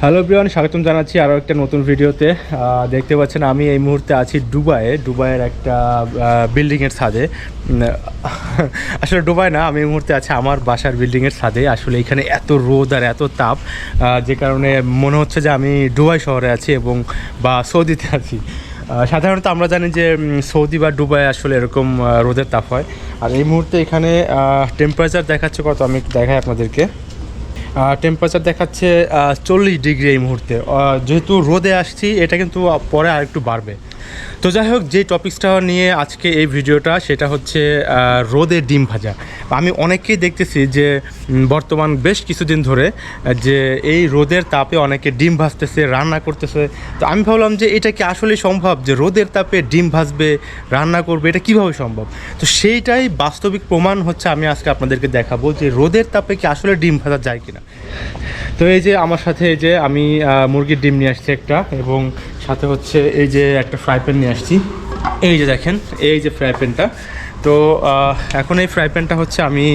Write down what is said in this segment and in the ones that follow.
Hello Brian স্বাগতম জানাচ্ছি আরও একটা নতুন ভিডিওতে। দেখতে পাচ্ছেন আমি এই মুহূর্তে আছি দুবাইয়ে, দুবাইয়ের একটা বিল্ডিংয়ের ছাদে। আসলে ডুবাই না, আমি এই মুহূর্তে আছি আমার বাসার বিল্ডিংয়ের ছাদে। আসলে এখানে এত রোদ আর এত তাপ যে কারণে মনে হচ্ছে যে আমি দুবাই শহরে আছি এবং বা সৌদিতে আছি। সাধারণত আমরা জানি যে সৌদি বা ডুবাই আসলে এরকম রোদের তাপ হয়। আর এই মুহূর্তে এখানে টেম্পারেচার দেখাচ্ছে কত, আমি একটু দেখাই আপনাদেরকে। টেম্পারেচার দেখাচ্ছে চল্লিশ ডিগ্রি এই মুহূর্তে। যেহেতু রোদে আসছি, এটা কিন্তু পরে আর একটু বাড়বে। তো যাই হোক, যে টপিক্সটা নিয়ে আজকে এই ভিডিওটা, সেটা হচ্ছে রোদে ডিম ভাজা। আমি অনেকেই দেখতেছি যে বর্তমান বেশ কিছুদিন ধরে যে এই রোদের তাপে অনেকে ডিম ভাজতেছে, রান্না করতেছে। তো আমি ভাবলাম যে এটা কি আসলে সম্ভব যে রোদের তাপে ডিম ভাজবে, রান্না করবে, এটা কীভাবে সম্ভব? তো সেইটাই বাস্তবিক প্রমাণ হচ্ছে আমি আজকে আপনাদেরকে দেখাবো যে রোদের তাপে কি আসলে ডিম ভাজা যায় কিনা। তো এই যে আমার সাথে এই যে আমি মুরগির ডিম নিয়ে আসছি একটা, এবং সাথে হচ্ছে এই যে একটা ফ্রাই প্যান নিয়ে আসছি। এই যে দেখেন, এই যে ফ্রাই প্যানটা। তো এখন এই ফ্রাই প্যানটা হচ্ছে আমি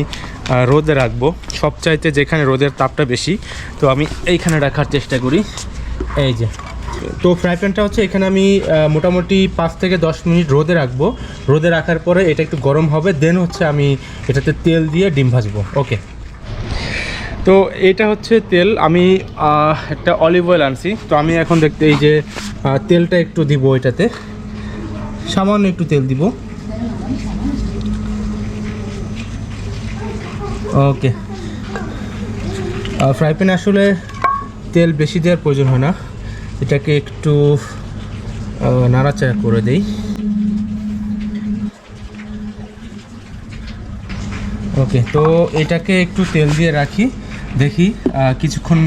রোদে রাখব। সবচাইতে যেখানে রোদের তাপটা বেশি। তো আমি এইখানে রাখার চেষ্টা করি। এই যে। তো ফ্রাই প্যানটা হচ্ছে এখানে আমি মোটামুটি পাঁচ থেকে দশ মিনিট রোদে রাখব। রোদে রাখার পরে এটা একটু গরম হবে। দেন হচ্ছে আমি এটাতে তেল দিয়ে ডিম ভাজবো। ওকে। তো এটা হচ্ছে তেল। আমি একটা অলিভ অয়েল আনছি। তো আমি এখন দেখতে এই যে তেলটা একটু দিব এটাতে। সামান্য একটু তেল দিব। ওকে ফ্রাই প্যানে আসলে তেল বেশি দেওয়ার প্রয়োজন হয় না। এটাকে একটু নাড়াচাড়া করে দেই। ওকে তো এটাকে একটু তেল দিয়ে রাখি। দেখি কিছুক্ষণ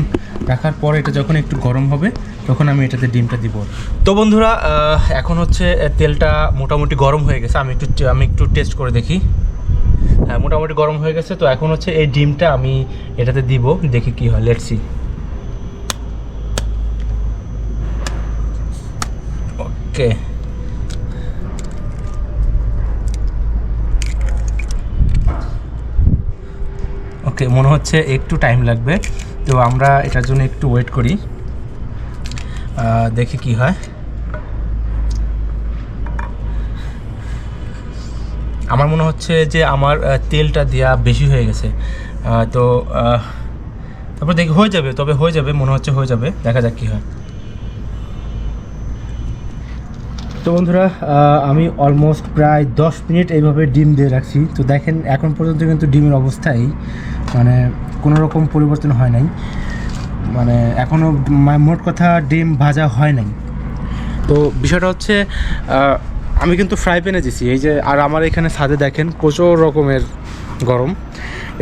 রাখার পর এটা যখন একটু গরম হবে তখন আমি এটাতে ডিমটা দিব। তো বন্ধুরা এখন হচ্ছে তেলটা মোটামুটি গরম হয়ে গেছে। আমি একটু আমি একটু টেস্ট করে দেখি। হ্যাঁ মোটামুটি গরম হয়ে গেছে। তো এখন হচ্ছে এই ডিমটা আমি এটাতে দিব। দেখি কি হয়। লেটসি ওকে ওকে মনে হচ্ছে একটু টাইম লাগবে। তো আমরা এটার জন্য একটু ওয়েট করি। দেখি কি হয়। আমার মনে হচ্ছে যে আমার তেলটা দেওয়া বেশি হয়ে গেছে। তো তারপর দেখি, হয়ে যাবে, তবে হয়ে যাবে, মনে হচ্ছে হয়ে যাবে, দেখা যাক কী হয়। তো বন্ধুরা আমি অলমোস্ট প্রায় দশ মিনিট এইভাবে ডিম দিয়ে রাখছি। তো দেখেন, এখন পর্যন্ত কিন্তু ডিমের অবস্থাই মানে কোনো রকম পরিবর্তন হয় নাই। মানে এখনও মোট কথা ডিম ভাজা হয় নাই। তো বিষয়টা হচ্ছে আমি কিন্তু ফ্রাই প্যানে দিছি। এই যে, আর আমার এখানে ছাদে দেখেন প্রচুর রকমের গরম।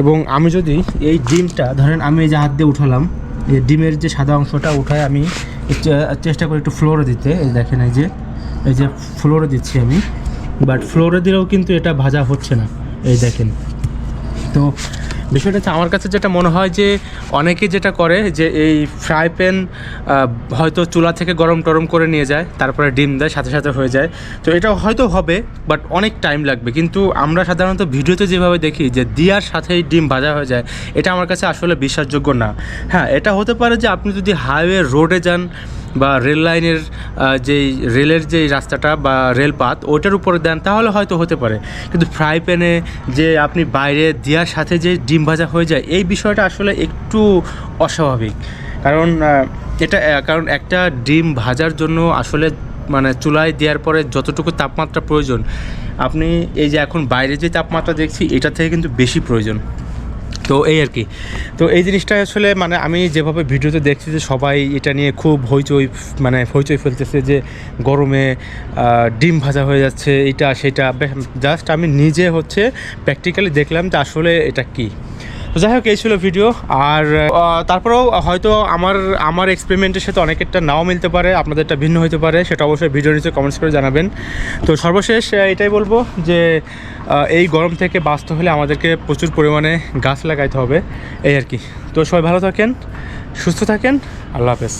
এবং আমি যদি এই ডিমটা, ধরেন আমি এই যে হাত দিয়ে উঠালাম, এই ডিমের যে সাদা অংশটা উঠায় আমি চেষ্টা করি একটু ফ্লোরে দিতে। এই দেখেন, এই যে এই যে ফ্লোরে দিচ্ছি আমি। বাট ফ্লোরে দিলেও কিন্তু এটা ভাজা হচ্ছে না। এই দেখেন। তো বিষয়টা হচ্ছে আমার কাছে যেটা মনে হয় যে অনেকে যেটা করে যে এই ফ্রাই প্যান হয়তো চুলা থেকে গরম টরম করে নিয়ে যায়, তারপরে ডিম দেয়, সাথে সাথে হয়ে যায়। তো এটা হয়তো হবে বাট অনেক টাইম লাগবে। কিন্তু আমরা সাধারণত ভিডিওতে যেভাবে দেখি যে দিয়ার সাথেই ডিম ভাজা হয়ে যায়, এটা আমার কাছে আসলে বিশ্বাসযোগ্য না। হ্যাঁ এটা হতে পারে যে আপনি যদি হাইওয়ে রোডে যান বা রেল লাইনের যেই রেলের যেই রাস্তাটা বা রেলপাত ওইটার উপরে দেন, তাহলে হয়তো হতে পারে। কিন্তু ফ্রাই প্যানে যে আপনি বাইরে দেওয়ার সাথে যে ডিম ভাজা হয়ে যায়, এই বিষয়টা আসলে একটু অস্বাভাবিক। কারণ এটা কারণ একটা ডিম ভাজার জন্য আসলে মানে চুলায় দেওয়ার পরে যতটুকু তাপমাত্রা প্রয়োজন, আপনি এই যে এখন বাইরে যে তাপমাত্রা দেখছি, এটা থেকে কিন্তু বেশি প্রয়োজন। তো এই আর কি। তো এই জিনিসটা আসলে মানে আমি যেভাবে ভিডিওতে দেখছি যে সবাই এটা নিয়ে খুব হইচই মানে হইচই ফেলতেছে যে গরমে ডিম ভাজা হয়ে যাচ্ছে, এটা, সেটা। জাস্ট আমি নিজে হচ্ছে প্র্যাকটিক্যালি দেখলাম যে আসলে এটা কি। যাই হোক, এই ছিল ভিডিও আর তারপরেও হয়তো আমার আমার এক্সপেরিমেন্টের সাথে অনেকেরটা নাও মিলতে পারে, আপনাদেরটা ভিন্ন হতে পারে, সেটা অবশ্যই ভিডিও নিচে কমেন্টস করে জানাবেন। তো সর্বশেষ এটাই বলব যে এই গরম থেকে বাঁচতে হলে আমাদেরকে প্রচুর পরিমাণে গাছ লাগাইতে হবে, এই আর কি। তো সবাই ভালো থাকেন, সুস্থ থাকেন, আল্লাহ হাফেজ।